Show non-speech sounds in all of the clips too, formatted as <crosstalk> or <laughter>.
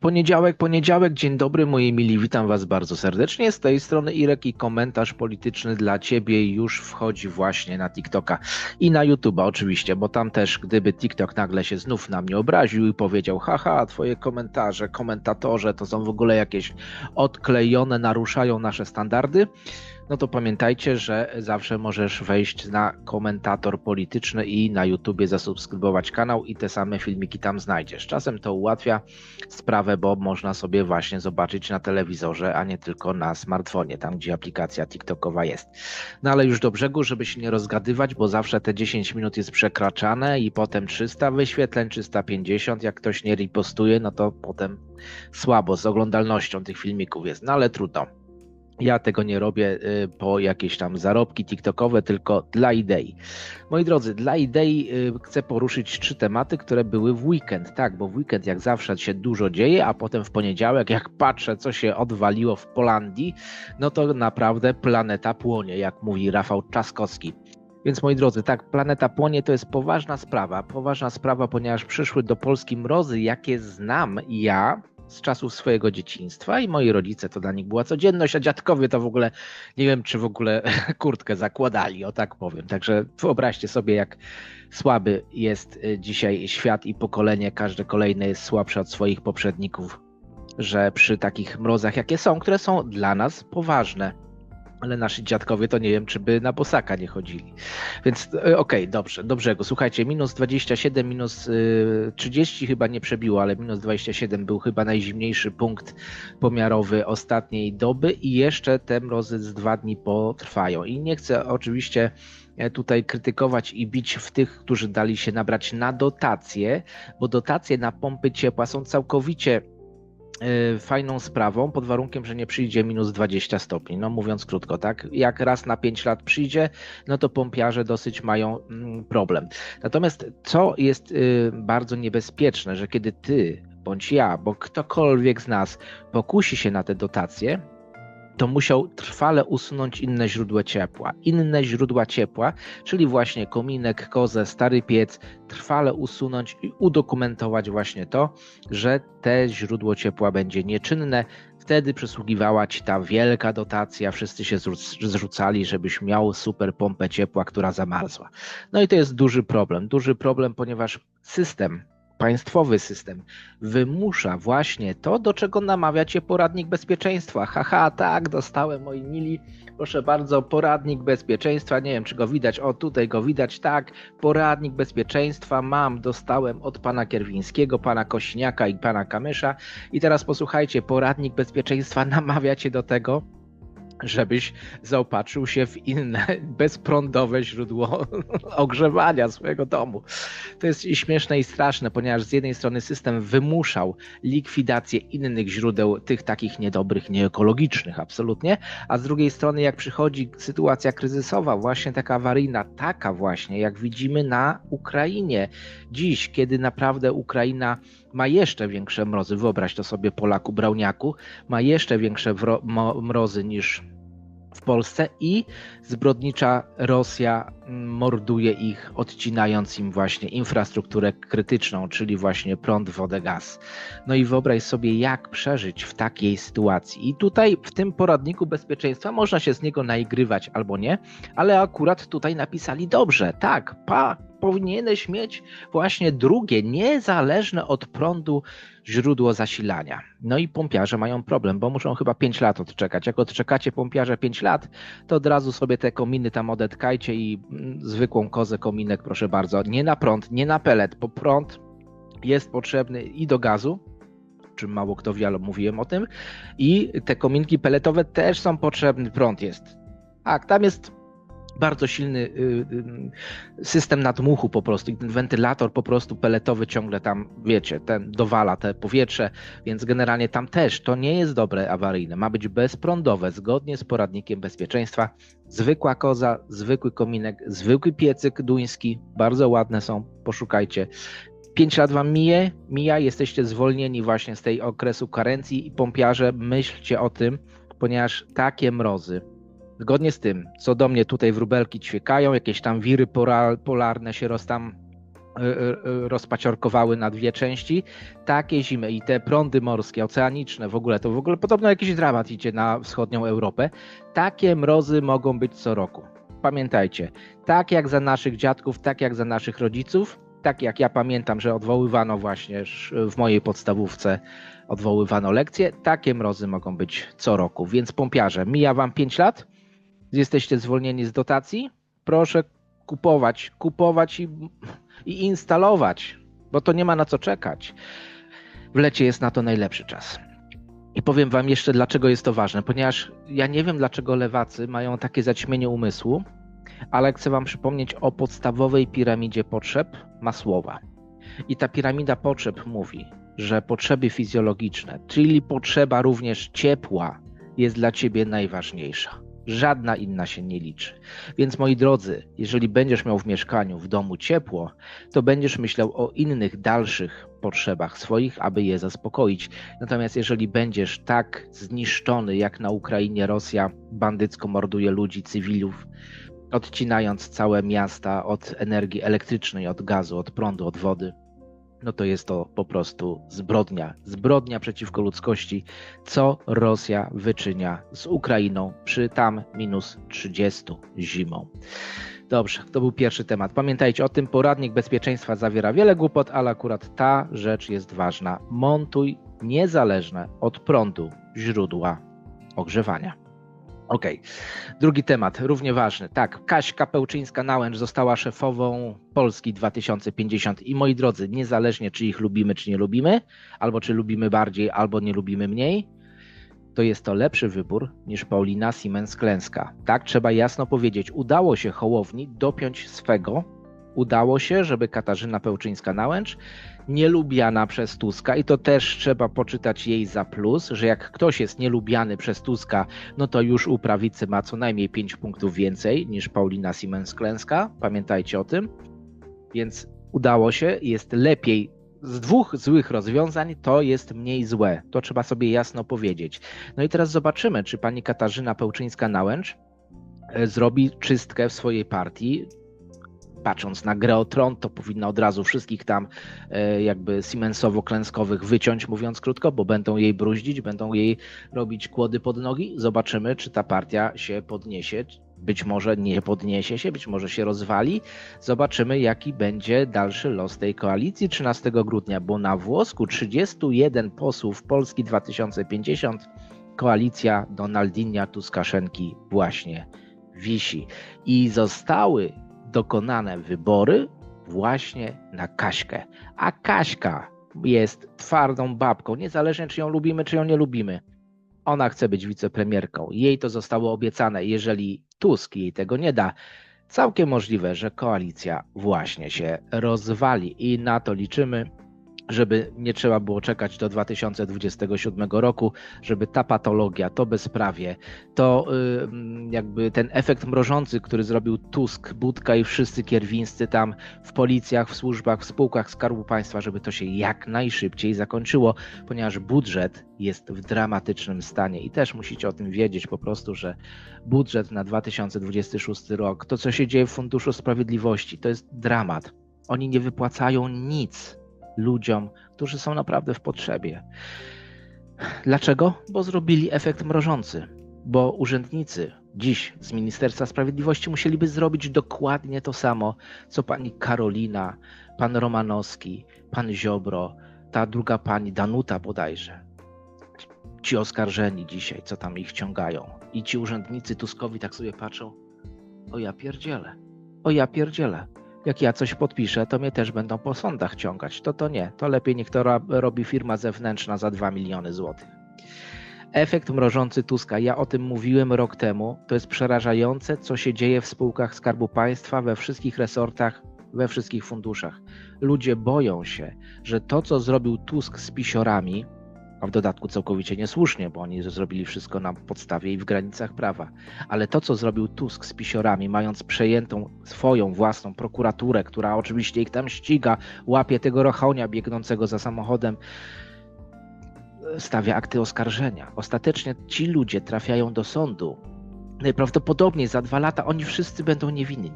Poniedziałek, poniedziałek, dzień dobry moi mili, witam was bardzo serdecznie. Z tej strony Irek i komentarz polityczny dla ciebie już wchodzi właśnie na TikToka i na YouTube'a oczywiście, bo tam też gdyby TikTok nagle się znów na mnie obraził i powiedział haha, twoje komentarze, komentatorze to są w ogóle jakieś odklejone, naruszają nasze standardy, no to pamiętajcie, że zawsze możesz wejść na komentator polityczny i na YouTubie zasubskrybować kanał i te same filmiki tam znajdziesz. Czasem to ułatwia sprawę, bo można sobie właśnie zobaczyć na telewizorze, a nie tylko na smartfonie, tam gdzie aplikacja TikTokowa jest. No ale już do brzegu, żeby się nie rozgadywać, bo zawsze te 10 minut jest przekraczane i potem 300 wyświetleń, 350, jak ktoś nie ripostuje, no to potem słabo z oglądalnością tych filmików jest, no ale trudno. Ja tego nie robię y, po jakieś tam zarobki TikTokowe, tylko dla idei. Moi drodzy, dla idei y, chcę poruszyć trzy tematy, które były w weekend. Tak, bo w weekend jak zawsze się dużo dzieje, a potem w poniedziałek, jak patrzę, co się odwaliło w Polandii, no to naprawdę planeta płonie, jak mówi Rafał Czaskowski. Więc moi drodzy, tak, planeta płonie to jest poważna sprawa. Poważna sprawa, ponieważ przyszły do Polski mrozy, jakie znam ja, z czasów swojego dzieciństwa i moi rodzice to dla nich była codzienność, a dziadkowie to w ogóle nie wiem, czy w ogóle <laughs> kurtkę zakładali, o tak powiem. Także wyobraźcie sobie, jak słaby jest y, dzisiaj świat i pokolenie, każde kolejne jest słabsze od swoich poprzedników, że przy takich mrozach, jakie są, które są dla nas poważne, ale nasi dziadkowie to nie wiem, czy by na bosaka nie chodzili. Więc e, okej, okay, dobrze, do brzegu. Słuchajcie, minus 27, minus 30 y, chyba nie przebiło, ale minus 27 był chyba najzimniejszy punkt pomiarowy ostatniej doby i jeszcze te mrozy z dwa dni potrwają. I nie chcę oczywiście e, tutaj krytykować i bić w tych, którzy dali się nabrać na dotacje, bo dotacje na pompy ciepła są całkowicie fajną sprawą, pod warunkiem, że nie przyjdzie minus 20 stopni. No mówiąc krótko, tak? Jak raz na 5 lat przyjdzie, no to pompiarze dosyć mają mm, problem. Natomiast co jest y, bardzo niebezpieczne, że kiedy ty bądź ja, bo ktokolwiek z nas pokusi się na te dotacje, to musiał trwale usunąć inne źródła ciepła. Inne źródła ciepła, czyli właśnie kominek, kozę, stary piec, trwale usunąć i udokumentować właśnie to, że te źródło ciepła będzie nieczynne. Wtedy przysługiwała ci ta wielka dotacja, wszyscy się zrzucali, żebyś miał super pompę ciepła, która zamarzła. No i to jest duży problem. Duży problem, ponieważ system państwowy system wymusza właśnie to, do czego namawia cię poradnik bezpieczeństwa. Haha, tak, dostałem, moi mili, proszę bardzo, poradnik bezpieczeństwa, nie wiem, czy go widać, o tutaj go widać, tak, poradnik bezpieczeństwa mam, dostałem od pana Kierwińskiego, pana Kośniaka i pana Kamysza. I teraz posłuchajcie, poradnik bezpieczeństwa <laughs> namawia cię do tego, żebyś zaopatrzył się w inne <laughs> bezprądowe źródło <laughs> ogrzewania swojego domu. To jest śmieszne i straszne, ponieważ z jednej strony system wymuszał likwidację innych źródeł, tych takich niedobrych, nieekologicznych absolutnie, a z drugiej strony jak przychodzi sytuacja kryzysowa, właśnie taka awaryjna, taka właśnie jak widzimy na Ukrainie dziś, kiedy naprawdę Ukraina ma jeszcze większe mrozy. Wyobraź to sobie Polaku, Brauniaku, ma jeszcze większe mrozy niż w Polsce i zbrodnicza Rosja morduje ich, odcinając im właśnie infrastrukturę krytyczną, czyli właśnie prąd, wodę, gaz. No i wyobraź sobie, jak przeżyć w takiej sytuacji. I tutaj w tym poradniku bezpieczeństwa można się z niego naigrywać albo nie, ale akurat tutaj napisali dobrze, tak, pa, powinieneś mieć właśnie drugie, niezależne od prądu źródło zasilania. No i pompiarze mają problem, bo muszą chyba 5 lat odczekać. Jak odczekacie pompiarze 5 lat, to od razu sobie te kominy tam odetkajcie i mm, zwykłą kozę kominek, proszę bardzo, nie na prąd, nie na pelet, bo prąd jest potrzebny i do gazu, czym mało kto wie, ale mówiłem o tym, i te kominki peletowe też są potrzebny, prąd jest. Tak, tam jest bardzo silny y, y, system nadmuchu po prostu i ten wentylator po prostu peletowy ciągle tam, wiecie, ten dowala te powietrze, więc generalnie tam też to nie jest dobre awaryjne, ma być bezprądowe, zgodnie z poradnikiem bezpieczeństwa, zwykła koza, zwykły kominek, zwykły piecyk duński, bardzo ładne są, poszukajcie. Pięć lat wam mije, mija, jesteście zwolnieni właśnie z tej okresu karencji i pompiarze, myślcie o tym, ponieważ takie mrozy, Zgodnie z tym, co do mnie tutaj wróbelki ćwiekają, jakieś tam wiry polarne się roz tam rozpaciorkowały na dwie części. Takie zimy i te prądy morskie, oceaniczne w ogóle, to w ogóle podobno jakiś dramat idzie na wschodnią Europę. Takie mrozy mogą być co roku. Pamiętajcie, tak jak za naszych dziadków, tak jak za naszych rodziców, tak jak ja pamiętam, że odwoływano właśnie w mojej podstawówce, odwoływano lekcje, takie mrozy mogą być co roku. Więc pompiarze, mija wam 5 lat, jesteście zwolnieni z dotacji, proszę kupować, kupować i, i instalować, bo to nie ma na co czekać. W lecie jest na to najlepszy czas. I powiem Wam jeszcze, dlaczego jest to ważne, ponieważ ja nie wiem, dlaczego lewacy mają takie zaćmienie umysłu, ale chcę Wam przypomnieć o podstawowej piramidzie potrzeb Masłowa. I ta piramida potrzeb mówi, że potrzeby fizjologiczne, czyli potrzeba również ciepła, jest dla Ciebie najważniejsza. Żadna inna się nie liczy. Więc moi drodzy, jeżeli będziesz miał w mieszkaniu, w domu ciepło, to będziesz myślał o innych, dalszych potrzebach swoich, aby je zaspokoić. Natomiast jeżeli będziesz tak zniszczony, jak na Ukrainie Rosja bandycko morduje ludzi, cywilów, odcinając całe miasta od energii elektrycznej, od gazu, od prądu, od wody, no to jest to po prostu zbrodnia. Zbrodnia przeciwko ludzkości, co Rosja wyczynia z Ukrainą przy tam minus 30 zimą. Dobrze, to był pierwszy temat. Pamiętajcie o tym, poradnik bezpieczeństwa zawiera wiele głupot, ale akurat ta rzecz jest ważna. Montuj niezależne od prądu źródła ogrzewania. Okej. Okay. Drugi temat, równie ważny. Tak, Kaśka Pełczyńska-Nałęcz została szefową Polski 2050 i moi drodzy, niezależnie czy ich lubimy, czy nie lubimy, albo czy lubimy bardziej, albo nie lubimy mniej, to jest to lepszy wybór niż Paulina Siemens-Klęska. Tak, trzeba jasno powiedzieć, udało się Hołowni dopiąć swego, udało się, żeby Katarzyna Pełczyńska-Nałęcz nielubiana przez Tuska i to też trzeba poczytać jej za plus, że jak ktoś jest nielubiany przez Tuska, no to już u prawicy ma co najmniej 5 punktów więcej niż Paulina Siemens-Klęska. Pamiętajcie o tym. Więc udało się, jest lepiej. Z dwóch złych rozwiązań to jest mniej złe. To trzeba sobie jasno powiedzieć. No i teraz zobaczymy, czy pani Katarzyna Pełczyńska-Nałęcz e, zrobi czystkę w swojej partii, patrząc na grę o tron, to powinna od razu wszystkich tam e, jakby Siemensowo-klęskowych wyciąć, mówiąc krótko, bo będą jej bruździć, będą jej robić kłody pod nogi. Zobaczymy, czy ta partia się podniesie. Być może nie podniesie się, być może się rozwali. Zobaczymy, jaki będzie dalszy los tej koalicji 13 grudnia, bo na włosku 31 posłów Polski 2050 koalicja Donaldinia Tuskaszenki właśnie wisi. I zostały dokonane wybory właśnie na Kaśkę. A Kaśka jest twardą babką, niezależnie czy ją lubimy, czy ją nie lubimy. Ona chce być wicepremierką. Jej to zostało obiecane. Jeżeli Tusk jej tego nie da, całkiem możliwe, że koalicja właśnie się rozwali i na to liczymy żeby nie trzeba było czekać do 2027 roku, żeby ta patologia, to bezprawie, to jakby ten efekt mrożący, który zrobił Tusk, Budka i wszyscy kierwińscy tam w policjach, w służbach, w spółkach Skarbu Państwa, żeby to się jak najszybciej zakończyło, ponieważ budżet jest w dramatycznym stanie i też musicie o tym wiedzieć po prostu, że budżet na 2026 rok, to co się dzieje w Funduszu Sprawiedliwości, to jest dramat. Oni nie wypłacają nic ludziom, którzy są naprawdę w potrzebie. Dlaczego? Bo zrobili efekt mrożący, bo urzędnicy dziś z Ministerstwa Sprawiedliwości musieliby zrobić dokładnie to samo, co pani Karolina, pan Romanowski, pan Ziobro, ta druga pani Danuta bodajże. Ci oskarżeni dzisiaj, co tam ich ciągają. I ci urzędnicy Tuskowi tak sobie patrzą, o ja pierdzielę, o ja pierdzielę jak ja coś podpiszę, to mnie też będą po sądach ciągać. To to nie. To lepiej niech to robi firma zewnętrzna za 2 miliony złotych. Efekt mrożący Tuska. Ja o tym mówiłem rok temu. To jest przerażające, co się dzieje w spółkach Skarbu Państwa, we wszystkich resortach, we wszystkich funduszach. Ludzie boją się, że to, co zrobił Tusk z pisiorami, a w dodatku całkowicie niesłusznie, bo oni zrobili wszystko na podstawie i w granicach prawa. Ale to, co zrobił Tusk z pisiorami, mając przejętą swoją własną prokuraturę, która oczywiście ich tam ściga, łapie tego rochonia biegnącego za samochodem, stawia akty oskarżenia. Ostatecznie ci ludzie trafiają do sądu. Najprawdopodobniej za dwa lata oni wszyscy będą niewinni.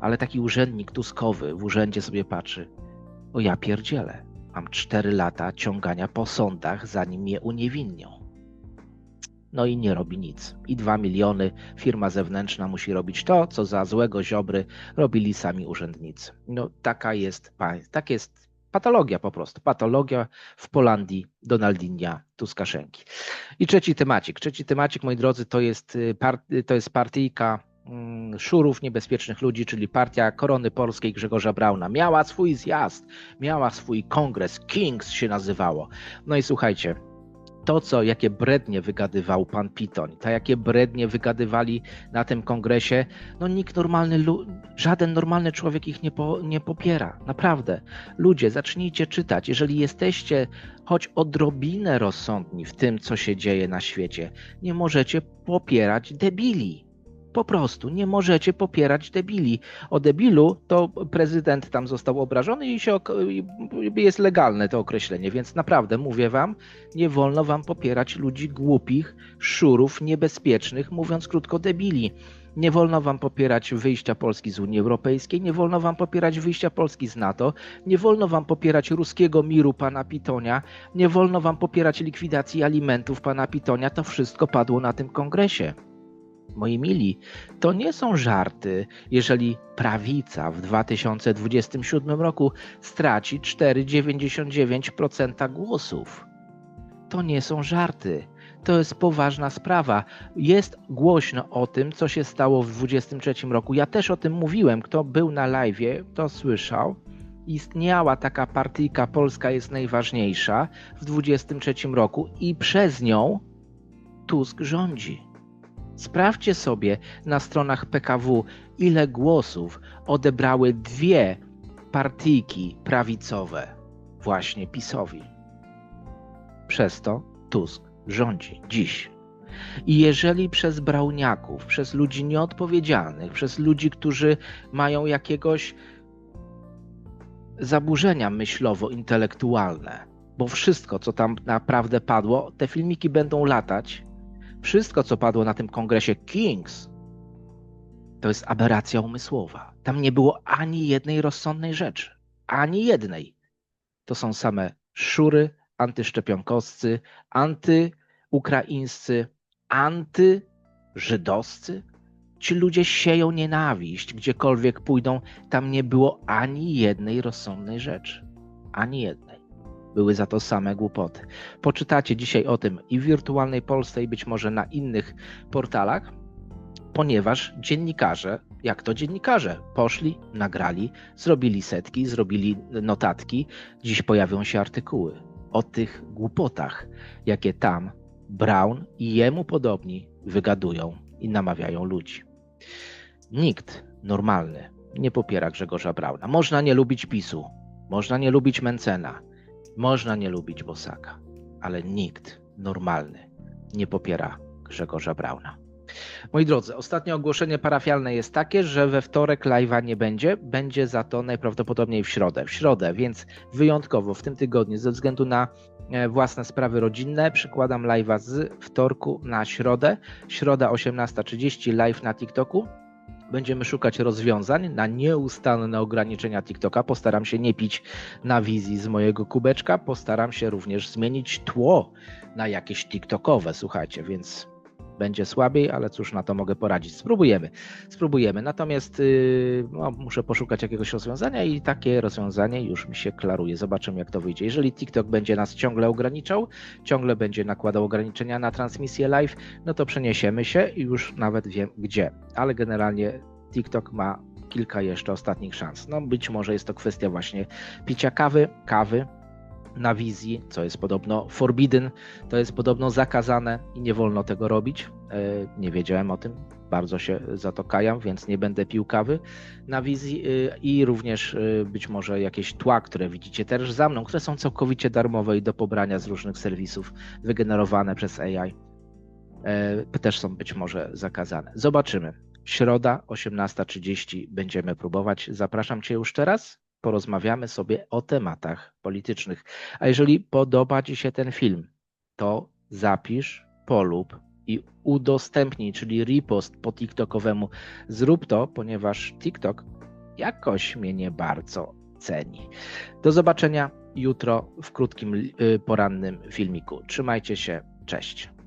ale taki urzędnik tuskowy w urzędzie sobie patrzy. O ja pierdzielę, mam cztery lata ciągania po sądach, zanim mnie uniewinnią. No i nie robi nic. I dwa miliony firma zewnętrzna musi robić to, co za złego ziobry robili sami urzędnicy. No taka jest, tak jest patologia po prostu. Patologia w Polandii Donaldinia Tuskaszenki. I trzeci temacik. Trzeci temacik, moi drodzy, to jest, y, to jest partyjka szurów niebezpiecznych ludzi, czyli partia Korony Polskiej Grzegorza Brauna. Miała swój zjazd, miała swój kongres, Kings się nazywało. No i słuchajcie, to, co, jakie brednie wygadywał pan Pitoń, to jakie brednie wygadywali na tym kongresie, no nikt normalny, żaden normalny człowiek ich nie, po, nie popiera. Naprawdę. Ludzie, zacznijcie czytać. Jeżeli jesteście choć odrobinę rozsądni w tym, co się dzieje na świecie, nie możecie popierać debili. Po prostu nie możecie popierać debili. O debilu to prezydent tam został obrażony i się, jest legalne to określenie, więc naprawdę mówię wam, nie wolno wam popierać ludzi głupich, szurów, niebezpiecznych, mówiąc krótko debili. Nie wolno wam popierać wyjścia Polski z Unii Europejskiej, nie wolno wam popierać wyjścia Polski z NATO, nie wolno wam popierać ruskiego miru pana Pitonia, nie wolno wam popierać likwidacji alimentów pana Pitonia. To wszystko padło na tym kongresie. Moi mili, to nie są żarty, jeżeli prawica w 2027 roku straci 4,99% głosów. To nie są żarty. To jest poważna sprawa. Jest głośno o tym, co się stało w 2023 roku. Ja też o tym mówiłem. Kto był na live, to słyszał. Istniała taka partyjka Polska jest najważniejsza w 2023 roku i przez nią Tusk rządzi. Sprawdźcie sobie na stronach PKW, ile głosów odebrały dwie partyjki prawicowe właśnie PiSowi. Przez to Tusk rządzi dziś. I jeżeli przez brauniaków, przez ludzi nieodpowiedzialnych, przez ludzi, którzy mają jakiegoś zaburzenia myślowo-intelektualne, bo wszystko, co tam naprawdę padło, te filmiki będą latać wszystko, co padło na tym kongresie Kings, to jest aberracja umysłowa. Tam nie było ani jednej rozsądnej rzeczy. Ani jednej. To są same szury antyszczepionkowscy, antyukraińscy, antyżydowscy. Ci ludzie sieją nienawiść, gdziekolwiek pójdą. Tam nie było ani jednej rozsądnej rzeczy. Ani jednej były za to same głupoty. Poczytacie dzisiaj o tym i w wirtualnej Polsce, i być może na innych portalach, ponieważ dziennikarze, jak to dziennikarze, poszli, nagrali, zrobili setki, zrobili notatki. Dziś pojawią się artykuły o tych głupotach, jakie tam Brown i jemu podobni wygadują i namawiają ludzi. Nikt normalny nie popiera Grzegorza Brauna. Można nie lubić PiSu, można nie lubić Mencena, można nie lubić Bosaka, ale nikt normalny nie popiera Grzegorza Brauna. Moi drodzy, ostatnie ogłoszenie parafialne jest takie, że we wtorek live'a nie będzie, będzie za to najprawdopodobniej w środę. W środę, więc wyjątkowo w tym tygodniu, ze względu na e, własne sprawy rodzinne, przykładam live'a z wtorku na środę. Środa 18.30 live na TikToku będziemy szukać rozwiązań na nieustanne ograniczenia TikToka. Postaram się nie pić na wizji z mojego kubeczka. Postaram się również zmienić tło na jakieś TikTokowe, słuchajcie, więc będzie słabiej, ale cóż, na to mogę poradzić. Spróbujemy, spróbujemy. Natomiast yy, no, muszę poszukać jakiegoś rozwiązania i takie rozwiązanie już mi się klaruje. Zobaczymy, jak to wyjdzie. Jeżeli TikTok będzie nas ciągle ograniczał, ciągle będzie nakładał ograniczenia na transmisję live, no to przeniesiemy się i już nawet wiem gdzie. Ale generalnie TikTok ma kilka jeszcze ostatnich szans. No być może jest to kwestia właśnie picia kawy, kawy, na wizji, co jest podobno forbidden, to jest podobno zakazane i nie wolno tego robić. E, nie wiedziałem o tym, bardzo się za to kajam, więc nie będę pił kawy na wizji e, i również e, być może jakieś tła, które widzicie też za mną, które są całkowicie darmowe i do pobrania z różnych serwisów wygenerowane przez AI, też są być może zakazane. Zobaczymy. Środa 18.30 będziemy próbować. Zapraszam Cię już teraz porozmawiamy sobie o tematach politycznych. A jeżeli podoba Ci się ten film, to zapisz, polub i udostępnij, czyli repost po TikTokowemu. Zrób to, ponieważ TikTok jakoś mnie nie bardzo ceni. Do zobaczenia jutro w krótkim y, porannym filmiku. Trzymajcie się, cześć.